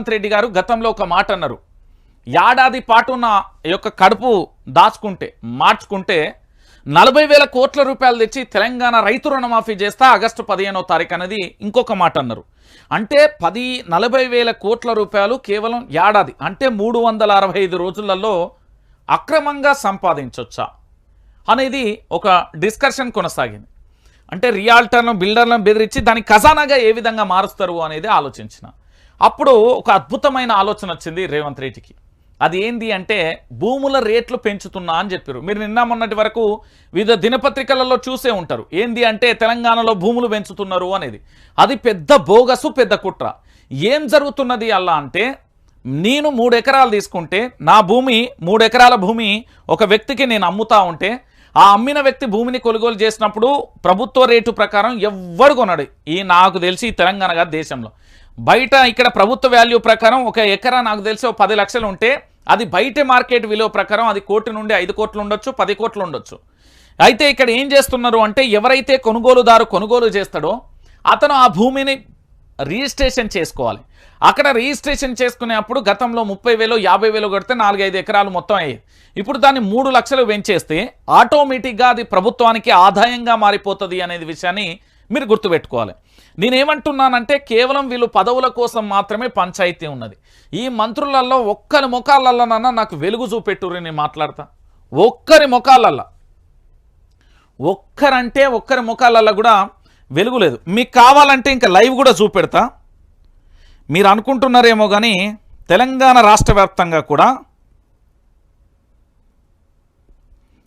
రేవంత్ రెడ్డి గారు గతంలో ఒక మాట అన్నారు. ఏడాది పాటు నా యొక్క కడుపు దాచుకుంటే మార్చుకుంటే నలభై వేల కోట్ల రూపాయలు తెచ్చి తెలంగాణ రైతు రుణమాఫీ చేస్తా ఆగస్టు పదిహేనో తారీఖు అనేది ఇంకొక మాట అన్నారు. అంటే పది నలభై వేల కోట్ల రూపాయలు కేవలం ఏడాది అంటే మూడు వందల అరవై ఐదు రోజులలో అక్రమంగా సంపాదించవచ్చా అనేది ఒక డిస్కషన్ కొనసాగింది. అంటే రియాల్టర్ను బిల్డర్లను బెదిరించి దాన్ని ఖజానాగా ఏ విధంగా మారుస్తారు అనేది ఆలోచించిన అప్పుడు ఒక అద్భుతమైన ఆలోచన వచ్చింది రేవంత్ రెడ్డికి. అది ఏంది అంటే భూముల రేట్లు పెంచుతున్నా అని చెప్పారు. మీరు నిన్న మొన్నటి వరకు వివిధ దినపత్రికలలో చూసే ఉంటారు. ఏంది అంటే తెలంగాణలో భూములు పెంచుతున్నారు అనేది. అది పెద్ద బోగసు పెద్ద కుట్ర. ఏం జరుగుతున్నది అలా అంటే నేను మూడు ఎకరాలు తీసుకుంటే నా భూమి మూడు ఎకరాల భూమి ఒక వ్యక్తికి నేను అమ్ముతా ఉంటే ఆ అమ్మిన వ్యక్తి భూమిని కొనుగోలు చేసినప్పుడు ప్రభుత్వ రేటు ప్రకారం ఎవ్వరు కొనడు. ఈ నాకు తెలిసి తెలంగాణగా తెలంగాణ దేశంలో. బయట ఇక్కడ ప్రభుత్వ వాల్యూ ప్రకారం ఒక ఎకరా నాకు తెలిసి ఒక పది లక్షలు ఉంటే అది బయట మార్కెట్ విలువ ప్రకారం అది కోటి నుండి ఐదు కోట్లు ఉండొచ్చు పది కోట్లు ఉండొచ్చు. అయితే ఇక్కడ ఏం చేస్తున్నారు అంటే ఎవరైతే కొనుగోలుదారు కొనుగోలు చేస్తాడో అతను ఆ భూమిని రిజిస్ట్రేషన్ చేసుకోవాలి. అక్కడ రిజిస్ట్రేషన్ చేసుకునేప్పుడు గతంలో ముప్పై వేలు యాభై వేలు కడితే నాలుగైదు ఎకరాలు మొత్తం అయ్యేది. ఇప్పుడు దాన్ని మూడు లక్షలు పెంచేస్తే ఆటోమేటిక్గా అది ప్రభుత్వానికి ఆదాయంగా మారిపోతుంది అనేది విషయాన్ని మీరు గుర్తుపెట్టుకోవాలి. నేనేమంటున్నానంటే కేవలం వీళ్ళు పదవుల కోసం మాత్రమే పంచాయతీ ఉన్నది. ఈ మంత్రులలో ఒక్కరి ముఖాలలోనన్నా నాకు వెలుగు చూపెట్టుర్రి నేను మాట్లాడతా. ఒక్కరి ముఖాలల్లో. ఒక్కరంటే ఒక్కరి ముఖాలల్లో కూడా వెలుగు లేదు. మీకు కావాలంటే ఇంకా లైవ్ కూడా చూపెడతా. మీరు అనుకుంటున్నారేమో కానీ తెలంగాణ రాష్ట్ర కూడా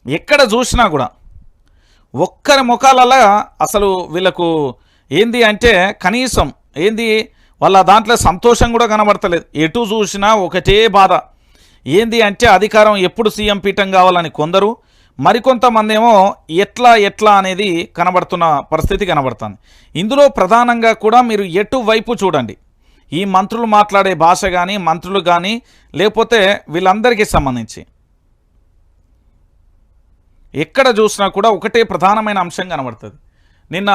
ఎక్కడ చూసినా కూడా ఒక్కరి ముఖాలలో అసలు వీళ్ళకు ఏంది అంటే కనీసం ఏంది వాళ్ళ దాంట్లో సంతోషం కూడా కనబడతలేదు. ఎటు చూసినా ఒకటే బాధ. ఏంది అంటే అధికారం ఎప్పుడు సీఎం పీఠం కావాలని కొందరు మరికొంతమంది ఏమో ఎట్లా ఎట్లా అనేది కనబడుతున్న పరిస్థితి కనబడుతుంది. ఇందులో ప్రధానంగా కూడా మీరు ఎటువైపు చూడండి. ఈ మంత్రులు మాట్లాడే భాష కానీ మంత్రులు కానీ లేకపోతే వీళ్ళందరికీ సంబంధించి. ఎక్కడ చూసినా కూడా ఒకటే ప్రధానమైన అంశం కనబడుతుంది. నిన్న